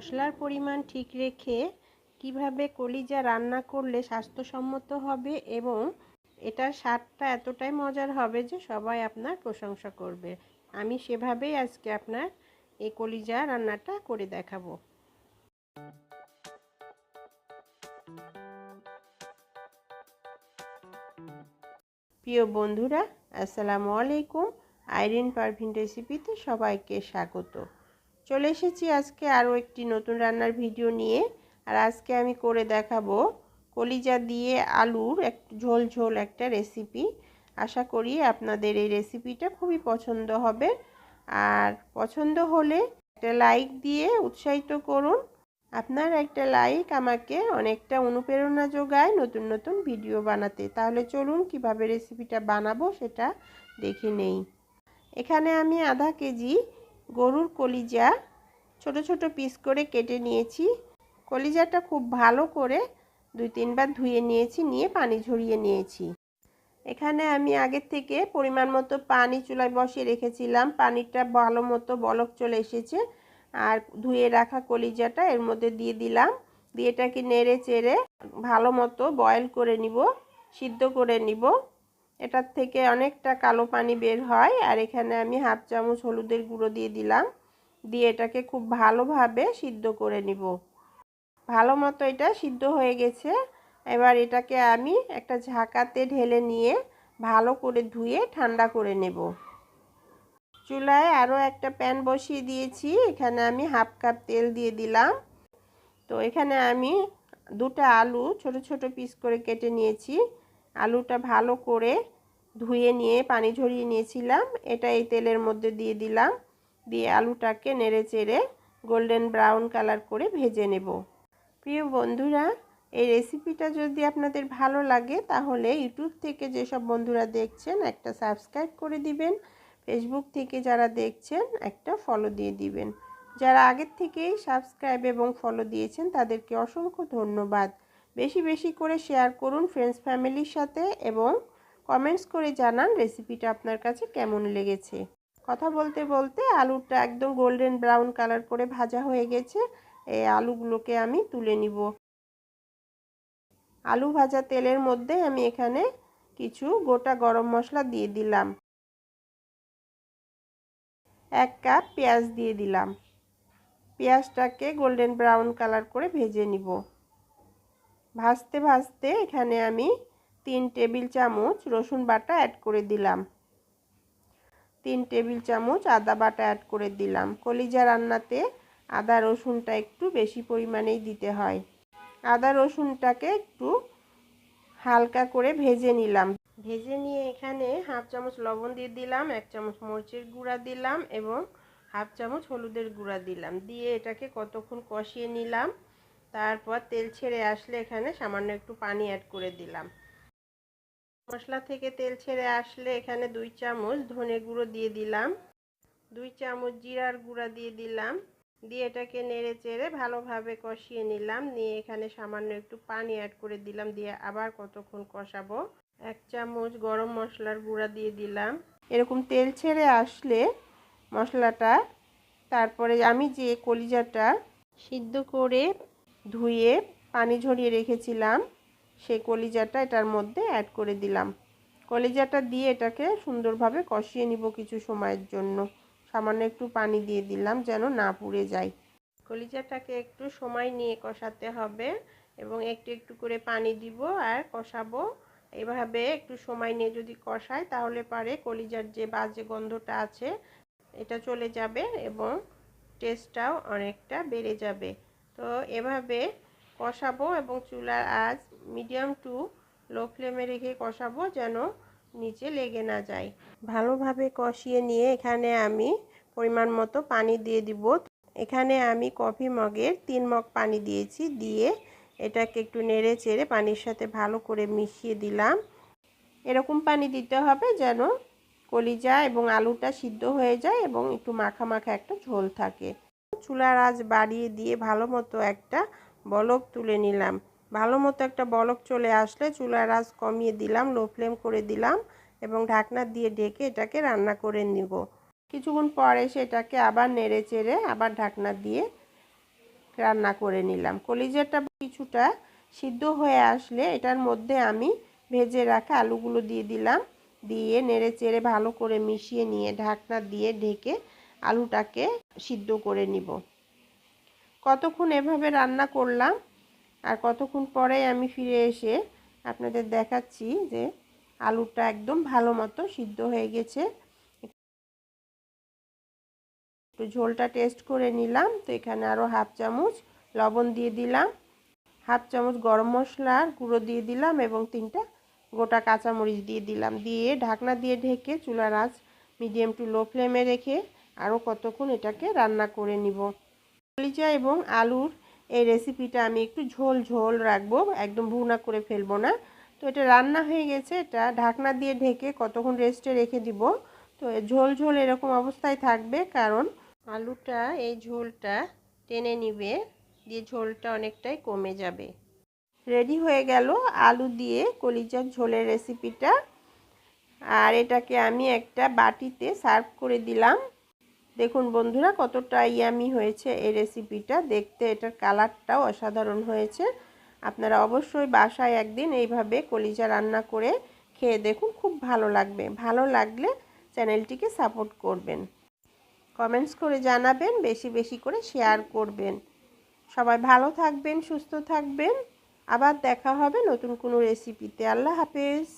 মশলার পরিমাণ ঠিক রেখে কীভাবে কলিজা রান্না করলে স্বাস্থ্যসম্মত হবে এবং এটার স্বাদটা এতটাই মজার হবে যে সবাই আপনার প্রশংসা করবে। আমি সেভাবেই আজকে আপনার এই কলিজা রান্নাটা করে দেখাবো। প্রিয় বন্ধুরা, আসসালামু আলাইকুম। আইরিন পারভিন রেসিপিতে সবাইকে স্বাগত। চলে এসেছি আজকে আরও একটি নতুন রান্নার ভিডিও নিয়ে। আর আজকে আমি করে দেখাবো কলিজা দিয়ে আলুর এক ঝোল ঝোল একটা রেসিপি। আশা করি আপনাদের এই রেসিপিটা খুবই পছন্দ হবে। আর পছন্দ হলে একটা লাইক দিয়ে উৎসাহিত করুন। আপনার একটা লাইক আমাকে অনেকটা অনুপ্রেরণা যোগায় নতুন নতুন ভিডিও বানাতে। তাহলে চলুন কীভাবে রেসিপিটা বানাবো সেটা দেখে নেই। এখানে আমি আধা কেজি গরুর কলিজা ছোট ছোট পিস করে কেটে নিয়েছি। কলিজাটা খুব ভালো করে দুই তিনবার ধুয়ে নিয়েছি, নিয়ে পানি ঝরিয়ে নিয়েছি। এখানে আমি আগের থেকে পরিমাণ মতো পানি চুলায় বসিয়ে রেখেছিলাম। পানিটা ভালো মতো বলক চলে এসেছে। আর ধুয়ে রাখা কলিজাটা এর মধ্যে দিয়ে দিলাম। দিয়ে এটাকে নেড়ে চেড়ে ভালো মতো বয়েল করে নিব, সিদ্ধ করে নিব। এটার থেকে অনেকটা কালো পানি বের হয় আর এখানে আমি হাফ চামচ হলুদের গুঁড়ো দিয়ে দিলাম। দিয়ে এটাকে খুব ভালোভাবে সিদ্ধ করে নিব। ভালো মতো এটা সিদ্ধ হয়ে গেছে। এবার এটাকে আমি একটা ঝাঁকাতে ঢেলে নিয়ে ভালো করে ধুয়ে ঠান্ডা করে নেব। চুলায় আরও একটা প্যান বসিয়ে দিয়েছি। এখানে আমি হাফ কাপ তেল দিয়ে দিলাম। তো এখানে আমি দুটো আলু ছোট ছোট পিস করে কেটে নিয়েছি। আলুটা ভালো করে ধুয়ে নিয়ে, পানি ঝরিয়ে নিয়েছিলাম। এটা এই তেলের মধ্যে দিয়ে দিলাম। দিয়ে আলুটাকে নেড়ে চেড়ে গোল্ডেন ব্রাউন কালার করে ভেজে নেব। প্রিয় বন্ধুরা, এই রেসিপিটা যদি আপনাদের ভালো লাগে, তাহলে ইউটিউব থেকে যেসব বন্ধুরা দেখছেন, একটা সাবস্ক্রাইব করে দিবেন। ফেসবুক থেকে যারা দেখছেন, একটা ফলো দিয়ে দিবেন। যারা আগের থেকেই সাবস্ক্রাইব এবং ফলো দিয়েছেন, তাদেরকে অসংখ্য ধন্যবাদ। বেশি বেশি করে শেয়ার করুন ফ্রেন্ডস ফ্যামিলির সাথে এবং কমেন্টস করে জানান রেসিপিটা আপনার কাছে কেমন লেগেছে। কথা বলতে বলতে আলুটা একদম গোল্ডেন ব্রাউন কালার করে ভাজা হয়ে গেছে। এই আলুগুলোকে আমি তুলে নিব। আলু ভাজা তেলের মধ্যে আমি এখানে কিছু গোটা গরম মশলা দিয়ে দিলাম। এক কাপ পেঁয়াজ দিয়ে দিলাম। পেঁয়াজটাকে গোল্ডেন ব্রাউন কালার করে ভেজে নিব। ভাজতে ভাজতে এখানে আমি তিন টেবিল চামচ রসুন বাটা অ্যাড করে দিলাম। তিন টেবিল চামচ আদা বাটা অ্যাড করে দিলাম। কলিজা রান্নাতে আদা রসুনটা একটু বেশি পরিমাণেই দিতে হয়। আদা রসুনটাকে একটু হালকা করে ভেজে নিলাম। ভেজে নিয়ে এখানে হাফ চামচ লবণ দিয়ে দিলাম, এক চামচ মরিচের গুঁড়া দিলাম এবং হাফ চামচ হলুদের গুঁড়া দিলাম। দিয়ে এটাকে কতক্ষণ কষিয়ে নিলাম? তারপর তেল ছেড়ে আসলে এখানে সামান্য একটু পানি অ্যাড করে দিলাম। মশলা থেকে তেল ছেড়ে আসলে এখানে দুই চামচ ধনে গুঁড়ো দিয়ে দিলাম। দুই চামচ জিরার গুঁড়া দিয়ে দিলাম। দিয়ে এটাকে নেড়ে চেড়ে ভালোভাবে কষিয়ে নিলাম। নিয়ে এখানে সামান্য একটু পানি অ্যাড করে দিলাম। দিয়ে আবার কতক্ষণ কষাবো? এক চামচ গরম মশলার গুঁড়া দিয়ে দিলাম। এরকম তেল ছেড়ে আসলে মশলাটা, তারপরে আমি যে কলিজাটা সিদ্ধ করে ধুয়ে পানি ঝরিয়ে রেখেছিলাম। সেই কলিজাটা এটার মধ্যে অ্যাড করে দিলাম। কলিজাটা দিয়ে এটাকে সুন্দরভাবে কষিয়ে নিব কিছু সময়ের জন্য। সামান্য একটু পানি দিয়ে দিলাম যেন না পুড়ে যায়। কলিজাটাকে একটু সময় নিয়ে কষাতে হবে এবং একটু একটু করে পানি দিব আর কষাবো। এভাবে একটু সময় নিয়ে যদি কষায় তাহলে পারে কলিজার যে বাজে গন্ধটা আছে, এটা চলে যাবে এবং টেস্টটাও অনেকটা বেড়ে যাবে। তো এভাবে কষাবো এবং চুলার আজ মিডিয়াম টু লো ফ্লেমে রেখে কষাবো যেন নিচে লেগে না যায়। ভালোভাবে কষিয়ে নিয়ে এখানে আমি পরিমাণ মতো পানি দিয়ে দিব। এখানে আমি কফি মগের তিন মগ পানি দিয়েছি, দিয়ে এটাকে একটু নেড়ে চেড়ে পানির সাথে ভালো করে মিশিয়ে দিলাম। এরকম পানি দিতে হবে যেন কলিজা এবং আলুটা সিদ্ধ হয়ে যায় এবং একটু মাখা মাখা একটা ঝোল থাকে। চুলার আজ বাড়িয়ে দিয়ে ভালো মতো একটা বলক তুলে নিলাম। ভালো মতো একটা বলক চলে আসলে চুলার আজ কমিয়ে দিলাম, লো ফ্লেম করে দিলাম এবং ঢাকনা দিয়ে ঢেকে এটাকে রান্না করে নিব। কিছুক্ষণ পরে সেটাকে আবার নেড়ে চেড়ে আবার ঢাকনা দিয়ে রান্না করে নিলাম। কলিজাটা কিছুটা সিদ্ধ হয়ে আসলে এটার মধ্যে আমি ভেজে রাখা আলুগুলো দিয়ে দিলাম। দিয়ে নেড়ে চেড়ে ভালো করে মিশিয়ে নিয়ে ঢাকনা দিয়ে ঢেকে আলুটাকে সিদ্ধ করে নিব। কতক্ষণ এভাবে রান্না করলাম আর কতক্ষণ পরে আমি ফিরে এসে আপনাদের দেখাচ্ছি যে আলুটা একদম ভালো মতো সিদ্ধ হয়ে গেছে। একটু ঝোলটা টেস্ট করে নিলাম। তো এখানে আরও হাফ চামচ লবণ দিয়ে দিলাম। হাফ চামচ গরম মশলার গুঁড়ো দিয়ে দিলাম এবং তিনটা গোটা কাঁচামরিচ দিয়ে দিলাম। দিয়ে ঢাকনা দিয়ে ঢেকে চুলার আঁচ মিডিয়াম টু লো ফ্লেমে রেখে আরও কতক্ষণ এটাকে রান্না করে নিব। কলিজা এবং আলুর এই রেসিপিটা আমি একটু ঝোল ঝোল রাখব, একদম ভুনা করে ফেলব না। তো এটা রান্না হয়ে গেছে, এটা ঢাকনা দিয়ে ঢেকে কতক্ষণ রেস্টে রেখে দিব। তো ঝোল ঝোল এরকম অবস্থায় থাকবে, কারণ আলুটা, এই ঝোলটা টেনে নিবে, দিয়ে ঝোলটা অনেকটাই কমে যাবে। রেডি হয়ে গেল আলু দিয়ে কলিজার ঝোলের রেসিপিটা আর এটাকে আমি একটা বাটিতে সার্ভ করে দিলাম। দেখুন বন্ধুরা, কতটা ইয়ামি হয়েছে এই রেসিপিটা দেখতে এটার কালারটাও অসাধারণ হয়েছে। আপনারা অবশ্যই বাসায় একদিন এইভাবে কলিজা রান্না করে খেয়ে দেখুন, খুব ভালো লাগবে। ভালো লাগলে চ্যানেলটিকে সাপোর্ট করবেন। কমেন্টস করে জানাবেন, বেশি বেশি করে শেয়ার করবেন। সবাই ভালো থাকবেন, সুস্থ থাকবেন। আবার দেখা হবে নতুন কোনো রেসিপিতে আল্লাহ হাফেজ।